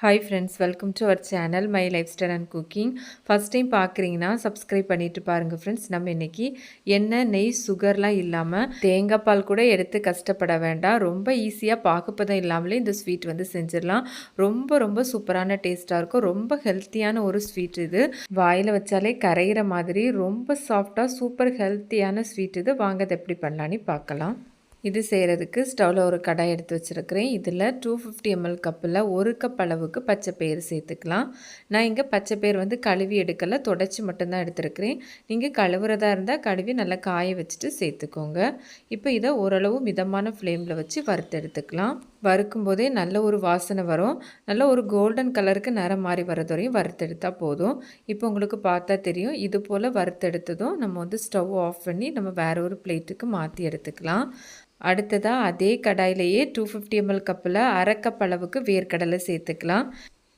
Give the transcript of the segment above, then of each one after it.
Hi friends welcome to our channel my lifestyle and cooking first time பார்க்குறீங்கன்னா subscribe பண்ணிட்டு பாருங்கள் friends நம்ம இன்றைக்கி எண்ணெய் நெய் சுகர்லாம் இல்லாமல் தேங்காய் பால் கூட எடுத்து கஷ்டப்பட வேண்டாம். ரொம்ப ஈஸியாக பாகுப்பதம் இல்லாமலே இந்த ஸ்வீட் வந்து செஞ்சிடலாம். ரொம்ப ரொம்ப சூப்பரான டேஸ்ட்டாக இருக்கும். ரொம்ப ஹெல்த்தியான ஒரு ஸ்வீட் இது. வாயில் வச்சாலே கரைகிற மாதிரி ரொம்ப சாஃப்டாக சூப்பர் ஹெல்த்தியான ஸ்வீட் இது. வாங்க அதை எப்படி பண்ணலான்னு பார்க்கலாம். இது செய்கிறதுக்கு ஸ்டவ்வில் ஒரு கடாய் எடுத்து வச்சுருக்கிறேன். இதில் டூ ஃபிஃப்டி எம்எல் கப்பில் ஒரு கப் அளவுக்கு பச்சை பயிர் சேர்த்துக்கலாம். நான் இங்கே பச்சை பயிர் வந்து கழுவி எடுக்கலை தொடச்சி மட்டும்தான் எடுத்துருக்கிறேன். நீங்கள் கழுவுறதா இருந்தால் கழுவி நல்லா காய வச்சுட்டு சேர்த்துக்கோங்க. இப்போ இதை ஓரளவு மிதமான ஃப்ளேமில் வச்சு வறுத்து எடுத்துக்கலாம். வறுக்கும் போதே நல்ல ஒரு வாசனை வரும். நல்ல ஒரு கோல்டன் கலருக்கு நிறம் மாறி வரது வரையும் வறுத்தெடுத்தால் போதும். இப்போ உங்களுக்கு பார்த்தா தெரியும். இது போல் வறுத்தெடுத்ததும் நம்ம வந்து ஸ்டவ் ஆஃப் பண்ணி நம்ம வேறு ஒரு பிளேட்டுக்கு மாற்றி எடுத்துக்கலாம். அடுத்ததாக அதே கடாயிலேயே டூ ஃபிஃப்டி எம்எல் கப்பில் அரைக்கப் அளவுக்கு வேர்க்கடலை சேர்த்துக்கலாம்.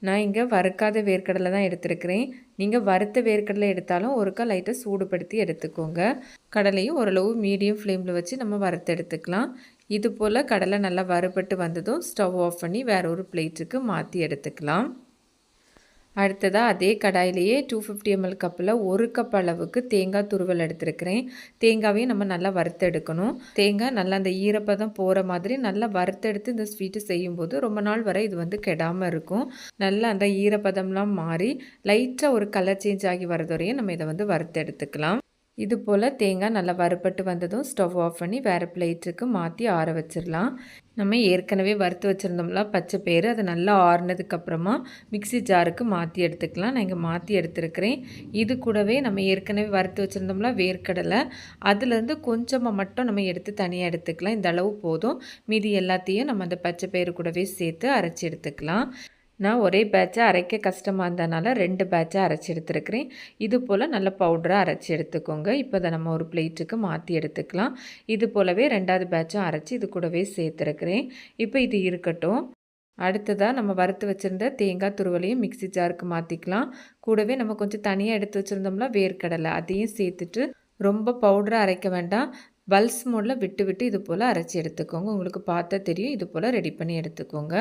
நான் இங்கே வறுக்காத வேர்க்கடலை தான் எடுத்துருக்கிறேன். நீங்கள் வறுத்த வேர்க்கடலை எடுத்தாலும் ஒருக்கா லைட்டாக சூடுபடுத்தி எடுத்துக்கோங்க. கடலையும் ஓரளவு மீடியம் ஃப்ளேமில் வச்சு நம்ம வறுத்து எடுத்துக்கலாம் இது போல் கடலை நல்லா வறுபட்டு வந்ததும் ஸ்டவ் ஆஃப் பண்ணி வேற ஒரு பிளேட்டுக்கு மாற்றி எடுத்துக்கலாம். அடுத்ததாக அதே கடாயிலேயே டூ ஃபிஃப்டி எம்எல் கப்பில் ஒரு கப் அளவுக்கு தேங்காய் துருவல் எடுத்துருக்கிறேன். தேங்காவையும் நம்ம நல்லா வறுத்தெடுக்கணும். தேங்காய் நல்லா அந்த ஈரப்பதம் போகிற மாதிரி நல்லா வறுத்தெடுத்து இந்த ஸ்வீட்டு செய்யும்போது ரொம்ப நாள் வரை இது வந்து கெடாமல் இருக்கும். நல்லா அந்த ஈரப்பதம்லாம் மாறி லைட்டாக ஒரு கலர் சேஞ்ச் ஆகி வரது வரையும் நம்ம இதை வந்து வறுத்தெடுத்துக்கலாம். இது போல் தேங்காய் நல்லா வறுபட்டு வந்ததும் ஸ்டவ் ஆஃப் பண்ணி வேறு பிளேட்டுக்கு மாற்றி ஆற வச்சிடலாம். நம்ம ஏற்கனவே வறுத்து வச்சுருந்தோம்ல பச்சை பயிறு அதை நல்லா ஆறுனதுக்கப்புறமா மிக்சி ஜாருக்கு மாற்றி எடுத்துக்கலாம். நான் இங்கே மாற்றி எடுத்துருக்கிறேன். இது கூடவே நம்ம ஏற்கனவே வறுத்து வச்சுருந்தோம்ல வேர்க்கடலை அதுலேருந்து கொஞ்சமாக மட்டும் நம்ம எடுத்து தனியாக எடுத்துக்கலாம். இந்த அளவு போதும். மீதி எல்லாத்தையும் நம்ம அந்த பச்சை பயிறு கூடவே சேர்த்து அரைச்சி எடுத்துக்கலாம். நான் ஒரே பேட்சை அரைக்க கஷ்டமாக இருந்ததுனால ரெண்டு பேட்சை அரைச்சி எடுத்துருக்கிறேன். இது போல் நல்ல பவுடராக அரைச்சி எடுத்துக்கோங்க. இப்போ அதை நம்ம ஒரு பிளேட்டுக்கு மாற்றி எடுத்துக்கலாம். இது போலவே ரெண்டாவது பேட்சும் அரைச்சி இது கூடவே சேர்த்துருக்கிறேன். இப்போ இது இருக்கட்டும். அடுத்ததாக நம்ம வறுத்து வச்சுருந்த தேங்காய் துருவலையும் மிக்சி ஜாருக்கு மாற்றிக்கலாம் கூடவே நம்ம கொஞ்சம் தனியாக எடுத்து வச்சுருந்தோம்னா வேர்க்கடலை அதையும் சேர்த்துட்டு ரொம்ப பவுடராக அரைக்க வேண்டாம். பல்ஸ் மோடில் விட்டு விட்டு இது போல் அரைச்சி எடுத்துக்கோங்க. உங்களுக்கு பார்த்தா தெரியும். இது போல் ரெடி பண்ணி எடுத்துக்கோங்க.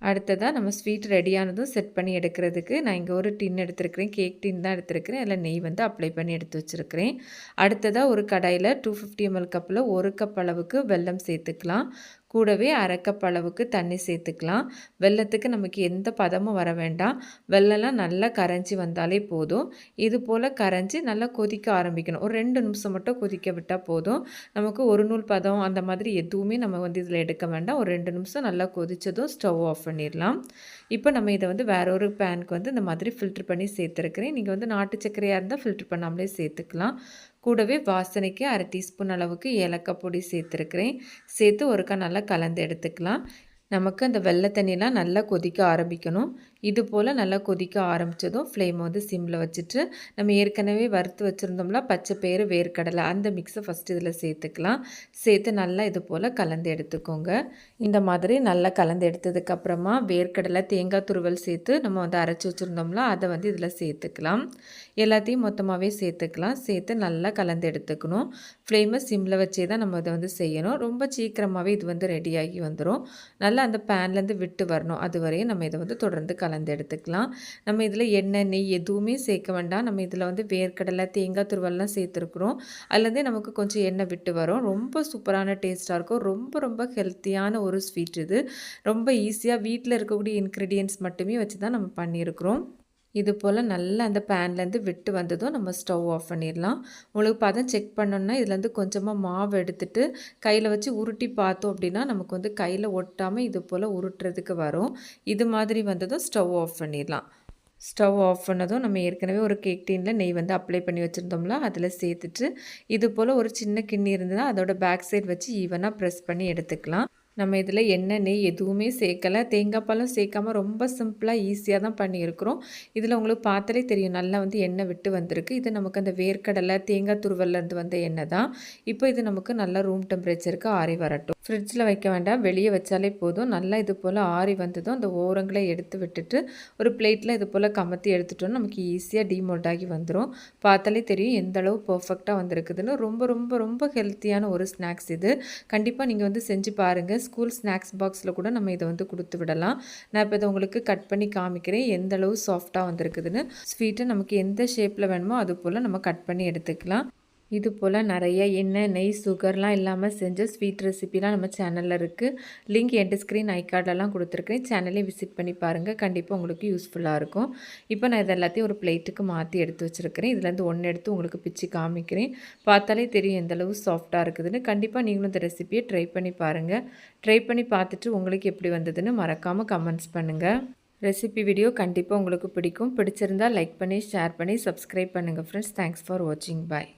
அடுத்ததாக நம்ம ஸ்வீட் ரெடியானதும் செட் பண்ணி எடுக்கிறதுக்கு நான் இங்கே ஒரு டின் எடுத்துருக்கிறேன். கேக் டின் தான் எடுத்துருக்கிறேன். அதில் நெய் வந்து அப்ளை பண்ணி எடுத்து வச்சுருக்கிறேன். அடுத்ததாக ஒரு கடாயில் டூ ஃபிஃப்டி எம்எல் கப்பில் ஒரு கப் அளவுக்கு வெல்லம் சேர்த்துக்கலாம். கூடவே அரைக்கப் அளவுக்கு தண்ணி சேர்த்துக்கலாம். வெள்ளத்துக்கு நமக்கு எந்த பதமும் வர வேண்டாம். வெள்ளம்லாம் நல்லா கரைஞ்சி வந்தாலே போதும். இது போல் கரைஞ்சி நல்லா கொதிக்க ஆரம்பிக்கணும். ஒரு ரெண்டு நிமிஷம் மட்டும் கொதிக்க விட்டால் போதும். நமக்கு ஒரு நூல் பதம் அந்த மாதிரி எதுவுமே நம்ம வந்து இதில் எடுக்க வேண்டாம். ஒரு ரெண்டு நிமிஷம் நல்லா கொதித்ததும் ஸ்டவ் ஆஃப் பண்ணிடலாம். இப்போ நம்ம இதை வந்து வேற ஒரு பேனுக்கு வந்து இந்த மாதிரி ஃபில்ட்ரு பண்ணி சேர்த்துருக்கிறேன். நீங்கள் வந்து நாட்டு சர்க்கரையாக இருந்தால் ஃபில்ட்ரு பண்ணாமலே சேர்த்துக்கலாம். கூடவே வாசனைக்கு அரை டீஸ்பூன் அளவுக்கு ஏலக்காய் பொடி சேர்த்துருக்கிறேன். சேர்த்து ஒருக்கா நல்லா கலந்து எடுத்துக்கலாம். நமக்கு அந்த வெள்ளை தண்ணியெலாம் நல்லா கொதிக்க ஆரம்பிக்கணும். இது போல் நல்லா கொதிக்க ஆரம்பித்ததும் ஃப்ளேம் வந்து சிம்மில் வச்சுட்டு நம்ம ஏற்கனவே வறுத்து வச்சுருந்தோம்ல பச்சை பயிறு வேர்க்கடலை அந்த மிக்ஸை ஃபஸ்ட்டு இதில் சேர்த்துக்கலாம். சேர்த்து நல்லா இது போல் கலந்து எடுத்துக்கோங்க. இந்த மாதிரி நல்லா கலந்து எடுத்ததுக்கப்புறமா வேர்க்கடலை தேங்காய் துருவல் சேர்த்து நம்ம வந்து அரைச்சி வச்சுருந்தோம்னா அதை வந்து இதில் சேர்த்துக்கலாம். எல்லாத்தையும் மொத்தமாகவே சேர்த்துக்கலாம். சேர்த்து நல்லா கலந்து எடுத்துக்கணும். ஃப்ளேமை சிம்மில் வச்சே தான் நம்ம இதை வந்து செய்யணும். ரொம்ப சீக்கிரமாகவே இது வந்து ரெடியாகி வந்துடும் நல்லா அந்த பேன்லேருந்து விட்டு வரணும். அது வரையும் நம்ம இதை வந்து தொடர்ந்து கலந்து எடுத்துக்கலாம். நம்ம இதில் எண்ணெய் நெய் எதுவுமே சேர்க்க வேண்டாம். நம்ம இதில் வந்து வேர்க்கடலை தேங்காய் துருவெல்லாம் சேர்த்துருக்குறோம். அதுலேருந்தே நமக்கு கொஞ்சம் எண்ணெய் விட்டு வரும். ரொம்ப சூப்பரான டேஸ்ட்டாக இருக்கும். ரொம்ப ரொம்ப ஹெல்த்தியான ஒரு ஸ்வீட் இது. ரொம்ப ஈஸியாக வீட்டில் இருக்கக்கூடிய இன்க்ரீடியன்ஸ் மட்டுமே வச்சு தான் நம்ம பண்ணியிருக்கிறோம். இது போல் நல்லா அந்த பேன்லேருந்து விட்டு வந்ததும் நம்ம ஸ்டவ் ஆஃப் பண்ணிடலாம். உங்களுக்கு பதம் செக் பண்ணோன்னா இதுலேருந்து கொஞ்சமாக மாவு எடுத்துட்டு கையில் வச்சு உருட்டி பார்த்தோம் அப்படின்னா நமக்கு வந்து கையில் ஒட்டாமல் இது போல் உருட்டுறதுக்கு வரும். இது மாதிரி வந்ததும் ஸ்டவ் ஆஃப் பண்ணிடலாம். ஸ்டவ் ஆஃப் பண்ணதும் நம்ம ஏற்கனவே ஒரு கேக் டீனில் நெய் வந்து அப்ளை பண்ணி வச்சுருந்தோம்ல அதில் சேர்த்துட்டு இது போல் ஒரு சின்ன கிண்ணி இருந்ததுன்னா அதோட பேக் சைட் வச்சு ஈவனாக ப்ரெஸ் பண்ணி எடுத்துக்கலாம். நம்ம இதில் எண்ணெய் நெய் எதுவுமே சேர்க்கலை. தேங்காய் பாலும் சேர்க்காமல் ரொம்ப சிம்பிளாக ஈஸியாக தான் பண்ணியிருக்கிறோம். இதில் உங்களுக்கு பார்த்தாலே தெரியும். நல்லா வந்து எண்ணெய் விட்டு வந்திருக்கு. இது நமக்கு அந்த வேர்க்கடலை தேங்காய் துருவல்லேருந்து வந்த எண்ணெய் தான். இப்போ இது நமக்கு நல்லா ரூம் டெம்பரேச்சருக்கு ஆறி வரட்டும். ஃப்ரிட்ஜில் வைக்க வேண்டாம். வெளியே வச்சாலே போதும். நல்லா இது போல் ஆறி வந்ததும் அந்த ஓரங்களை எடுத்து விட்டுட்டு ஒரு பிளேட்டில் இது போல் கமத்தி எடுத்துட்டோம் நமக்கு ஈஸியாக டிமோல்ட் ஆகி வந்துடும் பார்த்தாலே தெரியும் எந்த அளவு பர்ஃபெக்டாக வந்திருக்குதுன்னு. ரொம்ப ரொம்ப ரொம்ப ஹெல்த்தியான ஒரு ஸ்நாக்ஸ் இது. கண்டிப்பாக நீங்கள் வந்து செஞ்சு பாருங்கள் ஸ்கூல் ஸ்நாக்ஸ் பாக்ஸில் கூட நம்ம இதை வந்து கொடுத்து விடலாம். நான் இப்போ இதை உங்களுக்கு கட் பண்ணி காமிக்கிறேன். எந்த அளவு சாஃப்டாக வந்திருக்குதுன்னு. ஸ்வீட்டை நமக்கு எந்த ஷேப்பில் வேணுமோ அது போல் நம்ம கட் பண்ணி எடுத்துக்கலாம். இது போல் நிறைய எண்ணெய் நெய் சுகர்லாம் இல்லாமல் செஞ்ச ஸ்வீட் ரெசிபிலாம் நம்ம சேனலில் இருக்குது லிங்க் என் ஸ்க்ரீன் ஐ கார்டெல்லாம் கொடுத்துருக்கேன். சேனலையும் விசிட் பண்ணி பாருங்கள் கண்டிப்பாக உங்களுக்கு யூஸ்ஃபுல்லாக இருக்கும். இப்போ நான் இது எல்லாத்தையும் ஒரு பிளேட்டுக்கு மாற்றி எடுத்து வச்சுருக்கிறேன். இதுலேருந்து ஒன்று எடுத்து உங்களுக்கு பிச்சு காமிக்கிறேன். பார்த்தாலே தெரியும் எந்தளவு சாஃப்டாக இருக்குதுன்னு. கண்டிப்பாக நீங்களும் இந்த ரெசிபியை ட்ரை பண்ணி பாருங்கள் ட்ரை பண்ணி பார்த்துட்டு உங்களுக்கு எப்படி வந்ததுன்னு மறக்காமல் கமெண்ட்ஸ் பண்ணுங்கள் ரெசிபி வீடியோ கண்டிப்பாக உங்களுக்கு பிடிக்கும். பிடிச்சிருந்தால் லைக் பண்ணி ஷேர் பண்ணி சப்ஸ்கிரைப் பண்ணுங்கள் ஃப்ரெண்ட்ஸ் தேங்க்ஸ் ஃபார் வாட்சிங் பாய்